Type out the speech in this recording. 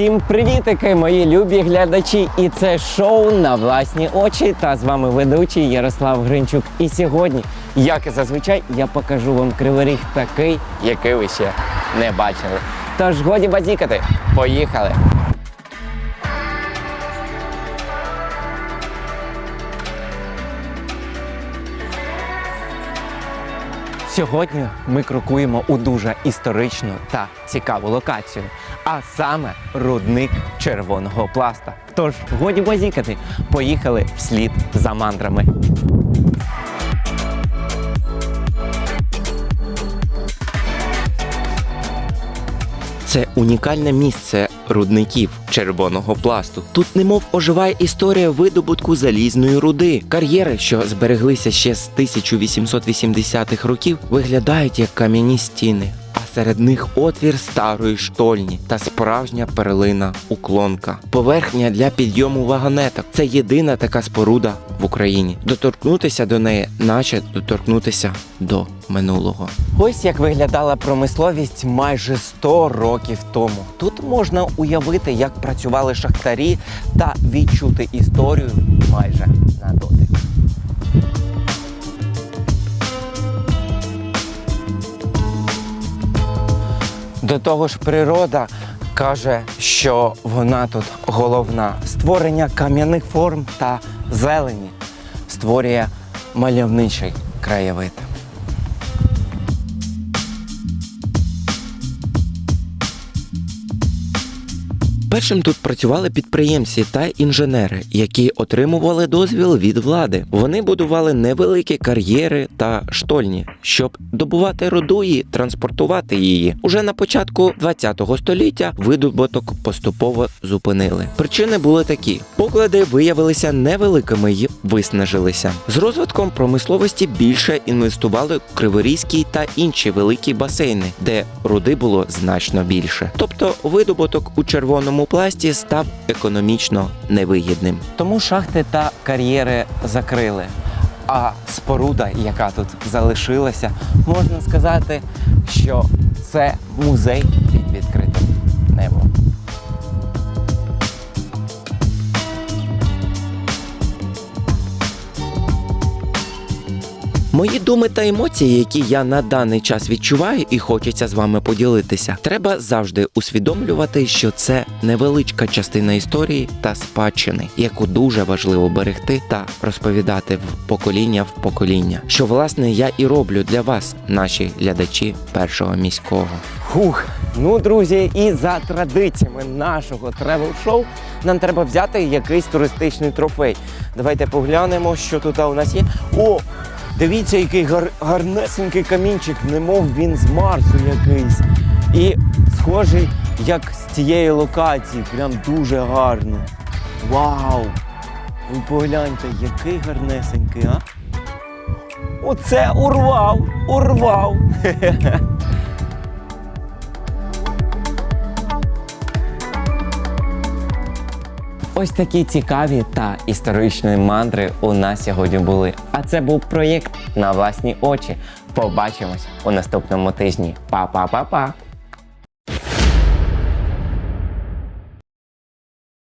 Всім привітики, мої любі глядачі! І це шоу на власні очі. Та з вами ведучий Ярослав Гринчук. І сьогодні, як і зазвичай, я покажу вам кривий ріг такий, який ви ще не бачили. Тож годі базікати, поїхали! Сьогодні ми крокуємо у дуже історичну та цікаву локацію, а саме рудник червоного пласта. Тож, годі базікати, поїхали вслід за мандрами. Це унікальне місце рудників червоного пласту. Тут немов оживає історія видобутку залізної руди. Кар'єри, що збереглися ще з 1880-х років, виглядають як кам'яні стіни. Серед них отвір старої штольні та справжня перлина уклонка. Поверхня для підйому вагонеток. Це єдина така споруда в Україні. Доторкнутися до неї, наче доторкнутися до минулого. Ось як виглядала промисловість майже 100 років тому. Тут можна уявити, як працювали шахтарі та відчути історію майже на дотик. До того ж, природа каже, що вона тут головна. Створення кам'яних форм та зелені створює мальовничий краєвид. Першим тут працювали підприємці та інженери, які отримували дозвіл від влади. Вони будували невеликі кар'єри та штольні, щоб добувати руду і транспортувати її. Уже на початку ХХ століття видобуток поступово зупинили. Причини були такі: поклади виявилися невеликими й виснажилися. З розвитком промисловості більше інвестували Криворізький та інші великі басейни, де руди було значно більше. Тобто видобуток у червоному пласті став економічно невигідним. Тому шахти та кар'єри закрили. А споруда, яка тут залишилася, можна сказати, що це музей Мої думи та емоції, які я на даний час відчуваю і хочеться з вами поділитися, треба завжди усвідомлювати, що це невеличка частина історії та спадщини, яку дуже важливо берегти та розповідати в покоління в покоління. Що власне я і роблю для вас, наші глядачі першого міського. Хух, ну друзі, і за традиціями нашого тревел-шоу нам треба взяти якийсь туристичний трофей. Давайте поглянемо, що тут у нас є. О! Дивіться, який гар- гарнесенький камінчик, немов він з Марсу якийсь. І схожий, як з цієї локації, прям дуже гарно. Вау! Ви погляньте, який гарнесенький, а? Оце урвав! Урвав! Ось такі цікаві та історичні мандри у нас сьогодні були. А це був проєкт на власні очі. Побачимось у наступному тижні. Па-па-па-па!